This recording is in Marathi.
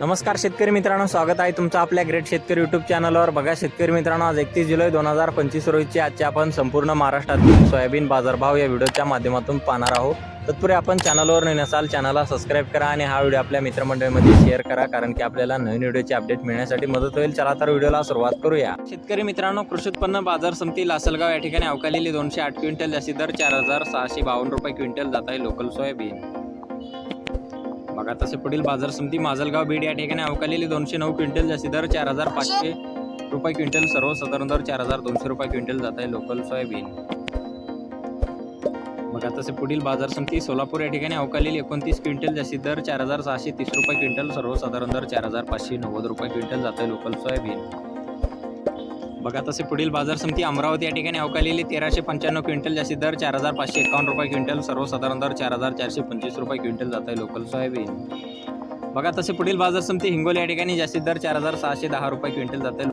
नमस्कार शेतकरी मित्रांनो स्वागत आहे तुमचं आपल्या ग्रेट शेतकरी युट्यूब चॅनलवर बघा शेतकरी मित्रांनो आज एकतीस जुलै दोन हजार पंचवीस रोजीची आजची आपण संपूर्ण महाराष्ट्रातील सोयाबीन बाजारभाव या व्हिडिओच्या माध्यमातून पाहणार आहोत. तत्पूर्वी आपण चॅनलवर नवीन असाल चॅनलला सबस्क्राईब करा आणि हा व्हिडिओ आपल्या मित्रमंडळीमध्ये शेअर करा कारण की आपल्याला नवीन व्हिडिओची अपडेट मिळण्यासाठी मदत होईल. चला तर व्हिडिओला सुरुवात करूया. शेतकरी मित्रांनो कृषी उत्पन्न बाजार समिती लासलगाव या ठिकाणी अवकालेली दोनशे आठ क्विंटल जास्ती दर चार हजार सहाशे बावन्न रुपये क्विंटल जात आहे लोकल सोयाबीन बघा तसे पुढील बाजार समिती माजलगाव बीड या ठिकाणी अवकालेली दोनशे नऊ क्विंटल जास्ती दर चार हजार पाचशे रुपये क्विंटल सर्वसाधारण दर चार हजार दोनशे रुपये क्विंटल जात आहे लोकल सोयाबीन. बघा तसे पुढील बाजार समिती सोलापूर या ठिकाणी अवकालेली एकोणतीस क्विंटल जास्ती दर चार हजार सहाशे तीस रुपये क्विंटल सर्वसाधारण दर चार हजार पाचशे नव्वद रुपये क्विंटल जात आहे लोकल सोयाबीन. बघा तसे पुढील बाजार समिती अमरावती या ठिकाणी अवकालेली तेराशे पंच्याण्णव क्विंटल जास्ती दर चार हजार पाचशे एकावन्न रुपये क्विंटल सर्वसाधारण दर चार हजार चारशे पंचवीस रुपये क्विंटल जात आहे लोकल सोयाबीन. बघा तसे पुढील बाजार समिती हिंगोली या ठिकाणी जास्तीत दर चार हजार सहाशे दहा रुपये क्विंटल जात आहे.